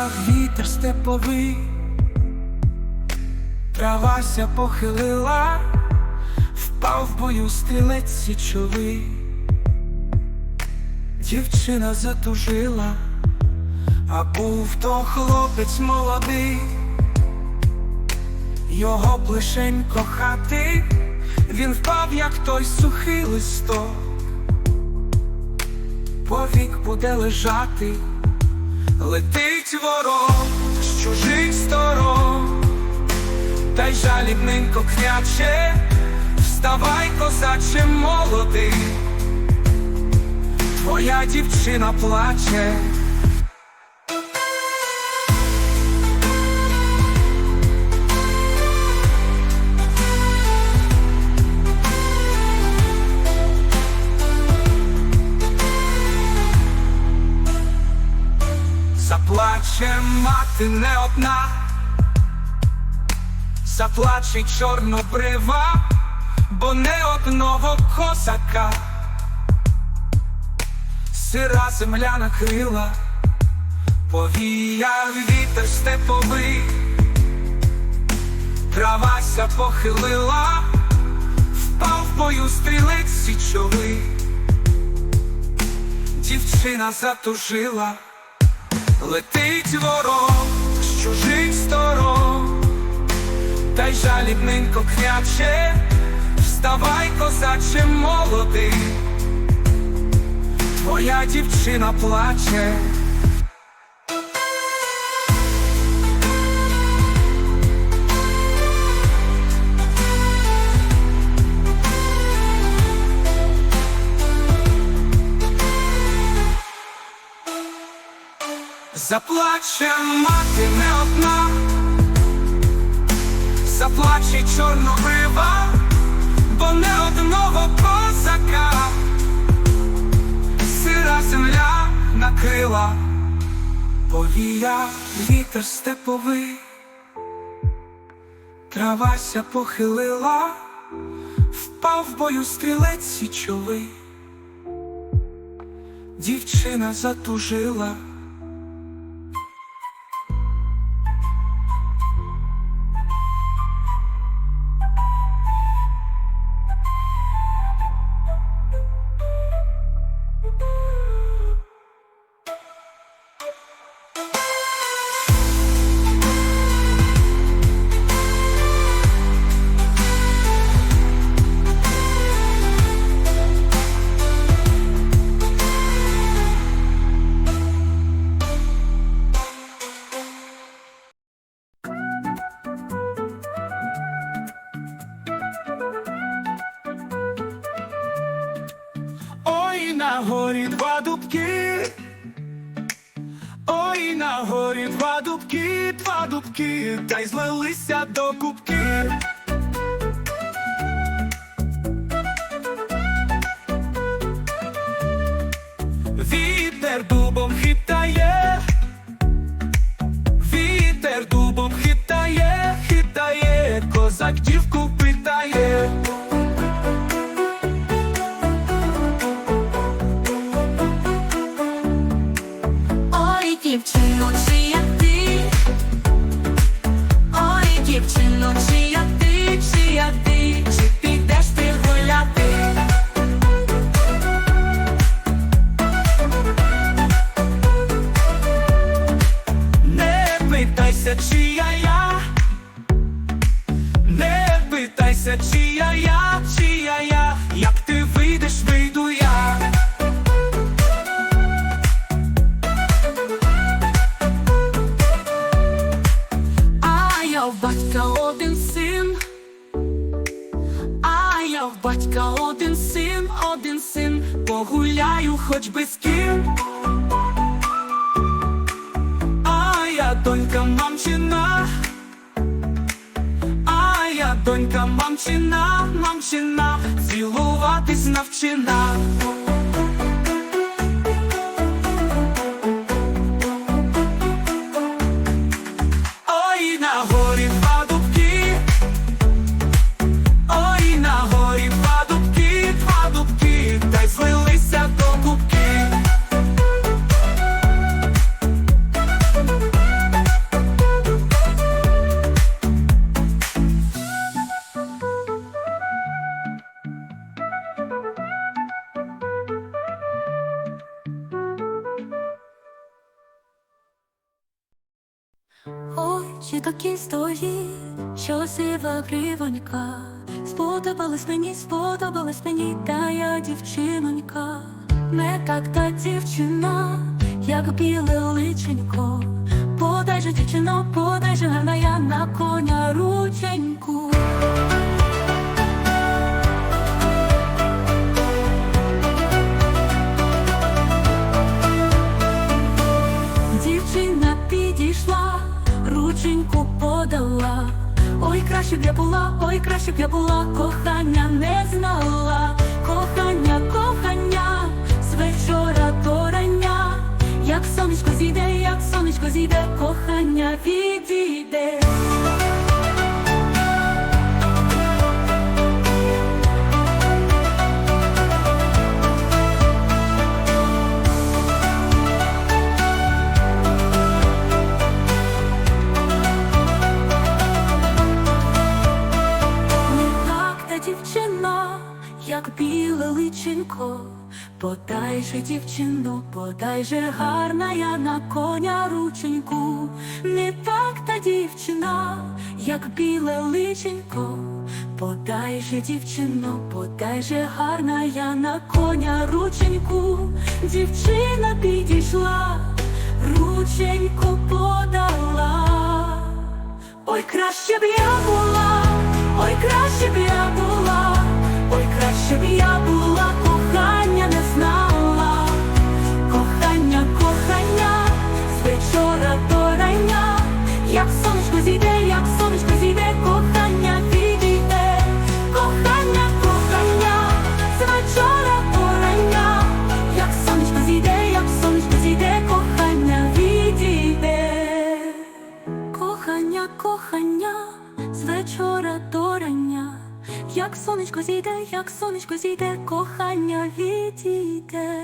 Повіяв вітер степовий, травася похилила, впав в бою стрілець січовий, дівчина затужила, а був то хлопець молодий, його б лишень кохати, він впав, як той сухий листок, повік буде лежати. Летить ворог з чужих сторон, та й жалібненько княче, вставай, козаче молодий, твоя дівчина плаче. Мати не одна, заплаче чорнобрива, бо не одного козака, сира земля накрила, повіяв вітер степовий, травася похилила, впав в бою стрілець січовий, дівчина затужила. Летить ворог з чужих сторон, та й жалібненько княче, вставай, козаче молодий, твоя дівчина плаче. Заплаче мати не одна, заплаче чорнобрива, бо не одного козака, сира земля накрила, повія вітер степовий, травася похилила, впав в бою стрілець січовий, дівчина затужила. Дубки, та й злилися до кубки. Батька один син, а я в батька один син, один син, погуляю хоч би з ким. А я донька мамчина, а я донька мамчина, мамчина, цілуватись навчина. Очі такі стої, що сива гривонька. Сподобалась мені, сподобалась мені, та я дівчинонька. Не так та дівчина, як біле личенько. Подай же, дівчино, подай же, гарна я на коня рученьку. Краще б я була, ой, краще б я була, кохання не знала, кохання, кохання, з вечора до рання, як сонечко зійде, як сонечко зійде, кохання відійде. Подай дівчину, подай же гарна я на коня рученьку. Не так та дівчина, як біле личенько. Подай же, дівчину, подай же гарна я на коня рученьку. Дівчина підійшла, рученьку подала. Ой, краще б я була, ой, краще б я була, ой, краще б я була, зійде, як сонечко зійде, кохання відійде, кохання, кохання, з вечора до рання, як сонечко зійде, як сонечко зійде, кохання відійде. Кохання, кохання, з вечора як сонечко зійде, як сонечко зійде, кохання відійде.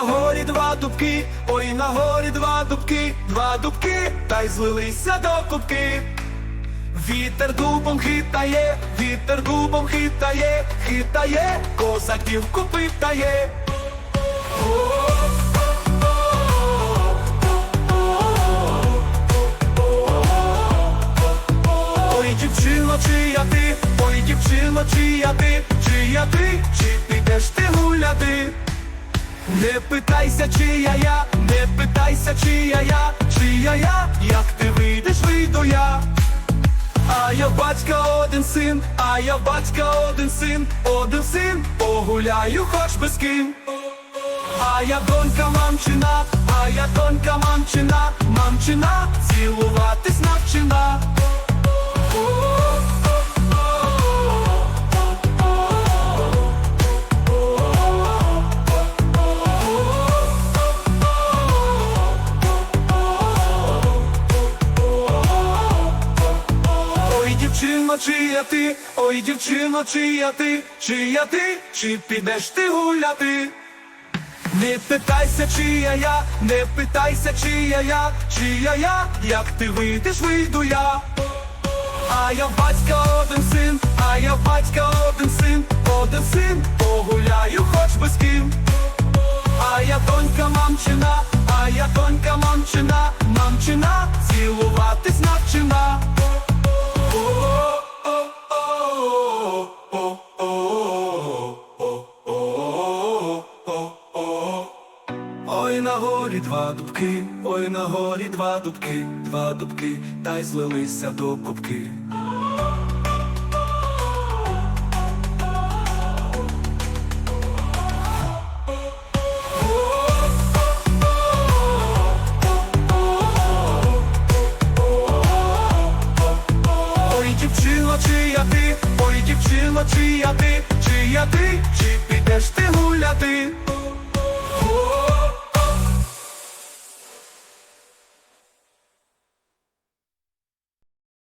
Горі два дубки, ой на горі два дубки, два дубки, та й злилися до кубки. Вітер дубом хитає, вітер дубом хитає, хитає, козаків купитає. Ой, дівчино, чия ти, ой, дівчино, чия ти, чия ти, Не питайся, чия я, не питайся, чия я, чия я, як ти вийдеш, вийду я. А я батька один син, а я батька один син, один син, погуляю хоч би з ким. А я донька мамчина, а я донька мамчина, мамчина, цілуватись навчина. Дівчино, чия ти, ой, дівчино, чия ти, чия ти, чи підеш ти гуляти? Не питайся, чия я, не питайся, чия я, чия я, як ти вийдеш, вийду я. А я батька один син, а я батька один син, один син, погуляю хоч би з ким. А я донька мамчина, а я донька мамчина, мамчина, цілуватись навчина. На горі два дубки, ой на горі два дубки, два дубки, та й злилися до кубки.